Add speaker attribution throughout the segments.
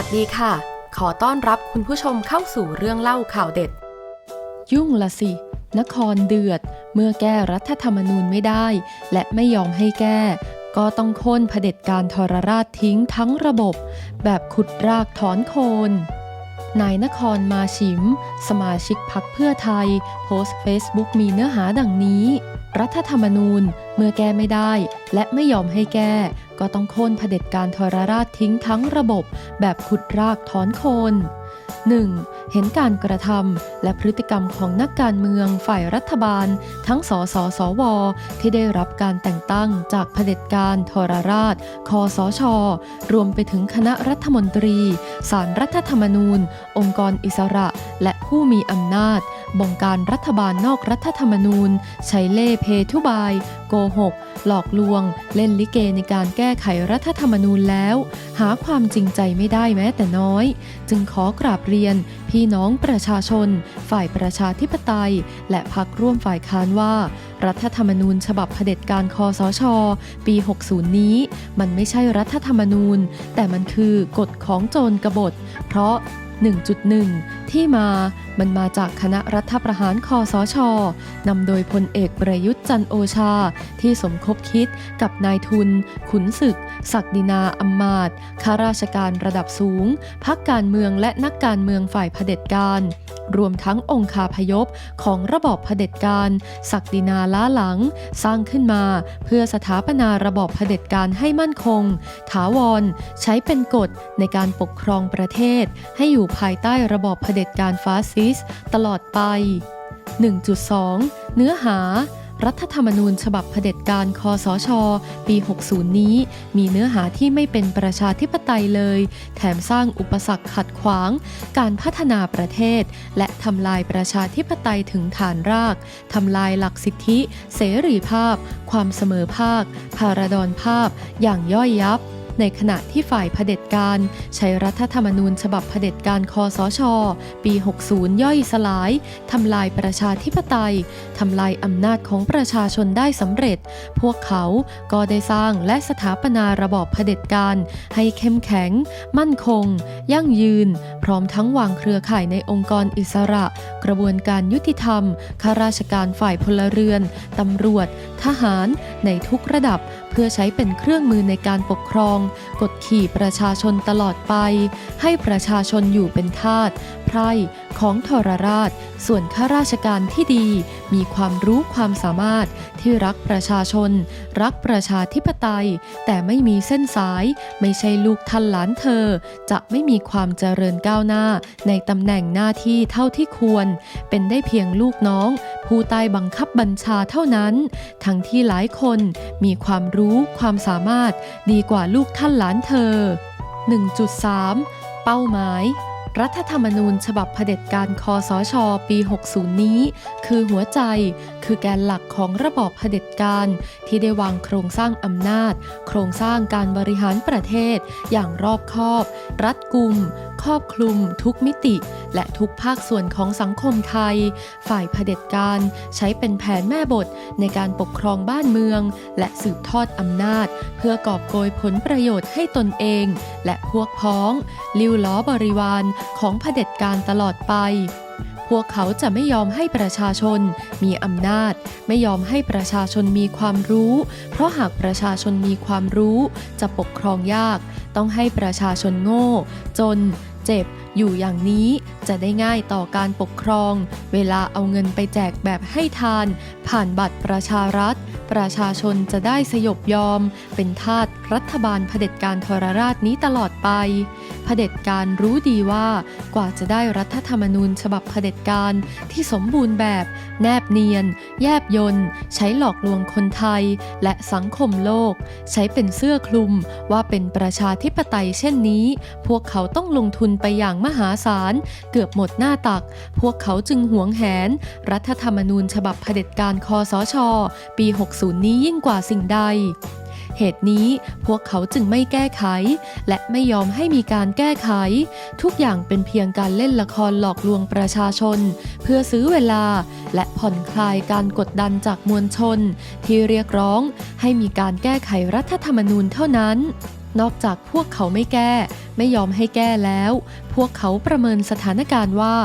Speaker 1: วัสดีค่ะ ขอต้อนรับคุณผู้ชมเข้าสู่เรื่องเล่าข่าวเด็ด
Speaker 2: ยุ่งละสิ นครเดือด เมื่อแก้รัฐธรรมนูญไม่ได้ และไม่ยอมให้แก้ ก็ต้องโค่นเผด็จการทรราชทิ้งทั้งระบบ แบบขุดรากถอนโคนนายนครมาชิม สมาชิกพักเพื่อไทย โพสต์เฟซบุ๊กมีเนื้อหาดังนี้ รัฐธรรมนูญเมื่อแก้ไม่ได้ และไม่ยอมให้แก้ ก็ต้องโค่นเผด็จการทรราชทิ้งทั้งระบบแบบขุดรากถอนโคน 1. เห็นการกระทำและพฤติกรรมของนักการเมืองฝ่ายรัฐบาล ทั้งสสสว ที่ได้รับการแต่งตั้งจากเผด็จการทรราช คอสช รวมไปถึงคณะรัฐมนตรีสารรัฐธรรมนูญ องค์กรอิสระ และผู้มีอำนาจ บงการรัฐบาลนอกรัฐธรรมนูญ ใช้เล่เพทุบาย โกหก หลอกลวง เล่นลิเกในการแก้ไขรัฐธรรมนูญแล้ว หาความจริงใจไม่ได้แม้แต่น้อย จึงขอกราบเรียน พี่น้องประชาชน ฝ่ายประชาธิปไตย และพักร่วมฝ่ายค้านว่า รัฐธรรมนูญฉบับเผด็จการคอสช ปี 60 นี้ มันไม่ใช่รัฐธรรมนูญ แต่มันคือกฎของโจรกบฏ เพราะ 1.1 ที่มามันมาจากคณะรัฐประหารคอสช นำโดยพลเอกประยุทธ์จันโอชา ที่สมคบคิดกับนายทุน ขุนศึก ศักดินาอัมมาตข้าราชการระดับสูง พักการเมืองและนักการเมืองฝ่ายเผด็จการ รวมทั้งองคาพยพของระบอบเผด็จการศักดินาล้าหลัง สร้างขึ้นมาเพื่อสถาปนาระบอบเผด็จการให้มั่นคง ถาวร ใช้เป็นกฎในการปกครองประเทศ ให้อยู่ภายใต้ระบอบเผด็จการฟาสซิสต์ตลอดไป 1.2 เนื้อหา รัฐธรรมนูญฉบับเผด็จการคอสช ปี 60 นี้ มีเนื้อหาที่ไม่เป็นประชาธิปไตยเลย แถมสร้างอุปสรรคขัดขวาง การพัฒนาประเทศ และทำลายประชาธิปไตยถึงฐานราก ทำลายหลักสิทธิ เสรีภาพ ความเสมอภาค พาราดอนภาพ อย่างย่อยยับ ในขณะที่ฝ่ายเผด็จการ ใช้รัฐธรรมนูญฉบับเผด็จการคอสช ปี 60 ย่อยสลาย ทำลายประชาธิปไตย ทำลายอำนาจของประชาชนได้สำเร็จ พวกเขาก็ได้สร้างและสถาปนาระบอบเผด็จการ ให้เข้มแข็ง มั่นคง ยั่งยืน พร้อมทั้งวางเครือข่ายในองค์กรอิสระ กระบวนการยุติธรรมข้าราชการฝ่ายพลเรือนตำรวจ ทหาร ในทุกระดับเพื่อใช้เป็นเครื่องมือในการปกครอง กดขี่ประชาชนตลอดไป ให้ประชาชนอยู่เป็นทาสไพร่ของทรราช ส่วนข้าราชการที่ดี มีความรู้ความสามารถที่รักประชาชน รักประชาธิปไตย แต่ไม่มีเส้นสาย ไม่ใช่ลูกท่านหลานเธอ จะไม่มีความเจริญก้าวหน้า ในตำแหน่งหน้าที่เท่าที่ควร เป็นได้เพียงลูกน้อง ผู้ใต้บังคับบัญชาเท่านั้น ทั้งที่หลายคนมีความรู้ความสามารถดีกว่าลูกท่านหลานเธอ 1.3 เป้าหมาย รัฐธรรมนูญฉบับเผด็จการคอสช ปี 60 นี้ คือหัวใจคือแกนหลักของระบอบเผด็จการ ที่ได้วางโครงสร้างอำนาจ โครงสร้างการบริหารประเทศ อย่างรอบคอบ รัดกุม ครอบคลุม ทุกมิติ และทุกภาคส่วนของสังคมไทย ฝ่ายเผด็จการใช้เป็นแผนแม่บทในการปกครองบ้านเมือง และสืบทอดอำนาจ เพื่อกอบโกยผลประโยชน์ให้ตนเอง และพวกพ้อง ลิ้วล้อบริวารของเผด็จการตลอดไป พวกเขาจะไม่ยอมให้ประชาชนมีอำนาจ ไม่ยอมให้ประชาชนมีความรู้ เพราะหากประชาชนมีความรู้จะปกครองยาก ต้องให้ประชาชนโง่ จน เจ็บ อยู่อย่างนี้จะได้ง่ายต่อการปกครอง เวลาเอาเงินไปแจกแบบให้ทาน ผ่านบัตรประชารัฐ ประชาชนจะได้สยบยอม เป็นทาสรัฐบาลเผด็จการทรราชนี้ตลอดไป เผด็จการรู้ดีว่ากว่าจะได้รัฐธรรมนูญฉบับเผด็จการที่สมบูรณ์แบบ แนบเนียน แยบยนใช้หลอกลวงคนไทย และสังคมโลก ใช้เป็นเสื้อคลุมว่าเป็นประชาธิปไตยเช่นนี้ พวกเขาต้องลงทุนไปอย่างมหาศาล เกือบหมดหน้าตัก พวกเขาจึงหวงแหน รัฐธรรมนูญฉบับเผด็จการคอสช ปี60นี้ยิ่งกว่าสิ่งใด เหตุนี้พวกเขาจึงไม่แก้ไข และไม่ยอมให้มีการแก้ไข ทุกอย่างเป็นเพียงการเล่นละครหลอกลวงประชาชน เพื่อซื้อเวลาและผ่อนคลายการกดดันจากมวลชน ที่เรียกร้องให้มีการแก้ไขรัฐธรรมนูญเท่านั้น นอกจากพวกเขาไม่แก้ ไม่ยอมให้แก้แล้ว พวกเขาประเมินสถานการณ์ว่า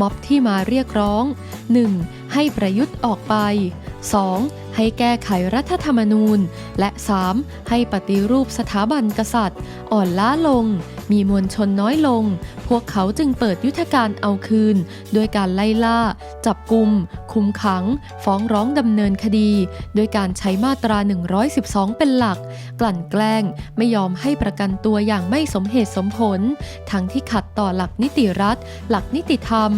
Speaker 2: ม็อบที่มาเรียกร้อง 1. ให้ประยุทธ์ออกไป 2. ให้แก้ไขรัฐธรรมนูญ และ 3. ให้ปฏิรูปสถาบันกษัตริย์ อ่อนล้าลง มีมวลชนน้อยลง พวกเขาจึงเปิดยุทธการเอาคืน โดยการไล่ล่า จับกลุ่มคุมขัง ฟ้องร้องดำเนินคดี โดยการใช้มาตรา 112 เป็นหลัก กลั่นแกล้งไม่ยอมให้ประกันตัวอย่างไม่สมเหตุสมผล ทั้งที่ขัดต่อหลักนิติรัฐ หลักนิติธรรม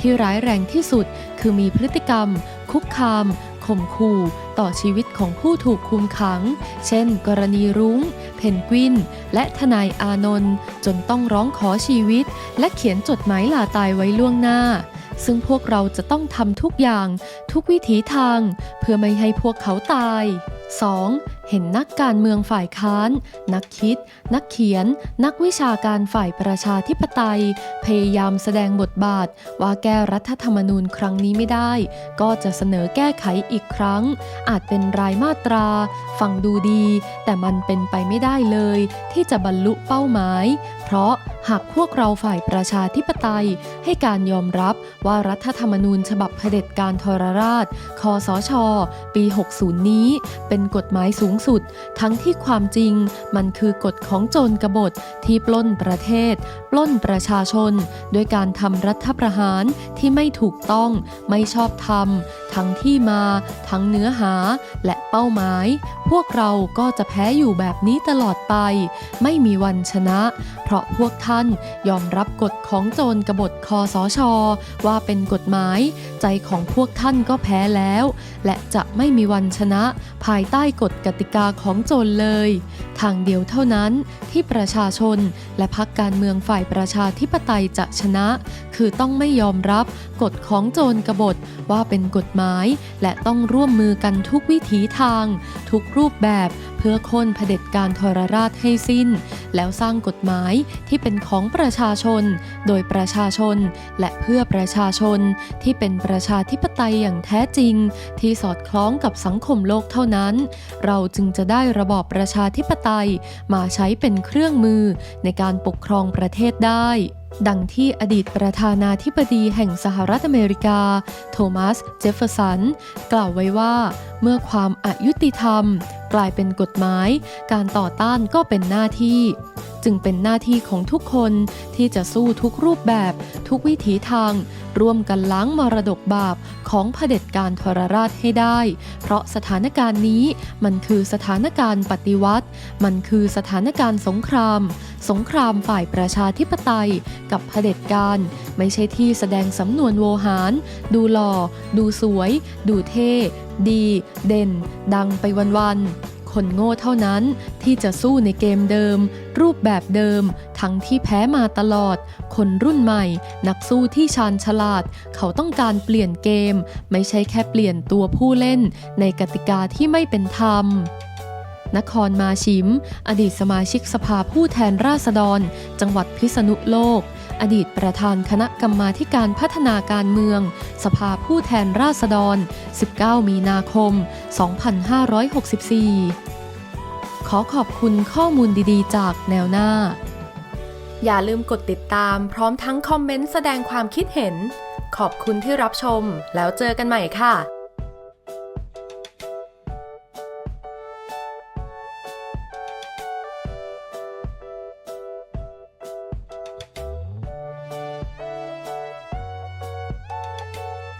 Speaker 2: ที่ร้ายแรงที่สุดคือมีพฤติกรรม คุกคามข่มขู่ต่อชีวิตของผู้ถูกคุมขัง เช่น กรณีรุ้ง เพนกวิน และทนายอานนท์จนต้องร้องขอชีวิต และเขียนจดหมายลาตายไว้ล่วงหน้า ซึ่งพวกเราจะต้องทำทุกอย่าง ทุกวิถีทาง เพื่อไม่ให้พวกเขาตาย 2. เห็นนักการเมืองฝ่ายค้าน นักคิด นักเขียน นักวิชาการฝ่ายประชาธิปไตย พยายามแสดงบทบาท ว่าแก้รัฐธรรมนูญครั้งนี้ไม่ได้ ก็จะเสนอแก้ไขอีกครั้ง อาจเป็นรายมาตรา ฟังดูดี แต่มันเป็นไปไม่ได้เลย ที่จะบรรลุเป้าหมาย เพราะหากพวกเราฝ่ายประชาธิปไตย ให้การยอมรับว่ารัฐธรรมนูญฉบับเผด็จการทรราชคอสช ปี 60 นี้ เป็นกฎหมายสูงสุด ทั้งที่ความจริงมันคือกฎของโจรกบฏที่ปล้นประเทศ ปล้นประชาชนโดยการทำรัฐประหารที่ไม่ถูกต้อง ไม่ชอบธรรม ทั้งที่มา ทั้งเนื้อหา และเป้าหมาย พวกเราก็จะแพ้อยู่แบบนี้ตลอดไป ไม่มีวันชนะ เพราะพวกท่านยอมรับกฎของโจรกบฏคอสช ว่าเป็นกฎหมาย ใจของพวกท่านก็แพ้แล้ว และจะไม่มีวันชนะ ภายใต้กฎกติกาของโจรเลย ทางเดียวเท่านั้นที่ประชาชนและพักการเมืองฝ่ายประชาธิปไตยจะชนะ คือต้องไม่ยอมรับกฎของโจรกบฏว่าเป็นกฎหมาย และต้องร่วมมือกันทุกวิถีทาง ทุกรูปแบบเพื่อค่นเผด็จการทรราชให้สิ้น แล้วสร้างกฎหมายที่เป็นของประชาชน โดยประชาชน และเพื่อประชาชนที่เป็นประชาธิปไตยอย่างแท้จริง ที่สอดคล้องกับสังคมโลกเท่านั้น เราจึงจะได้ระบอบประชาธิปไตยมาใช้เป็นเครื่องมือในการปกครองประเทศได้ ดังที่อดีตประธานาธิบดีแห่งสหรัฐอเมริกา โทมัส เจฟเฟอร์สัน กล่าวไว้ว่า เมื่อความอายุติธรรม กลายเป็นกฎหมาย การต่อต้านก็เป็นหน้าที่ จึงเป็นหน้าที่ของทุกคนที่จะสู้ทุกรูปแบบ ทุกวิถีทาง ร่วมกันล้างมรดกบาปของเผด็จการทรราชให้ได้ เพราะสถานการณ์นี้มันคือสถานการณ์ปฏิวัติ มันคือสถานการณ์สงคราม สงครามฝ่ายประชาธิปไตยกับเผด็จการ ไม่ใช่ที่แสดงสำนวนโวหาร ดูหล่อ ดูสวย ดูเท่ ดี เด่น ดังไปวันๆ คนโง่เท่านั้นที่จะสู้ในเกมเดิม รูปแบบเดิม ทั้งที่แพ้มาตลอด คนรุ่นใหม่ นักสู้ที่ชาญฉลาด เขาต้องการเปลี่ยนเกม ไม่ใช่แค่เปลี่ยนตัวผู้เล่น ในกติกาที่ไม่เป็นธรรมนครมาชิม อดีตสมาชิกสภาผู้แทนราษฎร จังหวัดพิษณุโลก อดีตประธานคณะกรรมาการพัฒนาการเมือง สภาผู้แทนราษฎร 19 มีนาคม 2564 ขอขอบคุณข้อมูลดีๆ จากแนวหน้า
Speaker 1: อย่าลืมกดติดตามพร้อมทั้งคอมเมนต์แสดงความคิดเห็น ขอบคุณที่รับชม แล้วเจอกันใหม่ค่ะ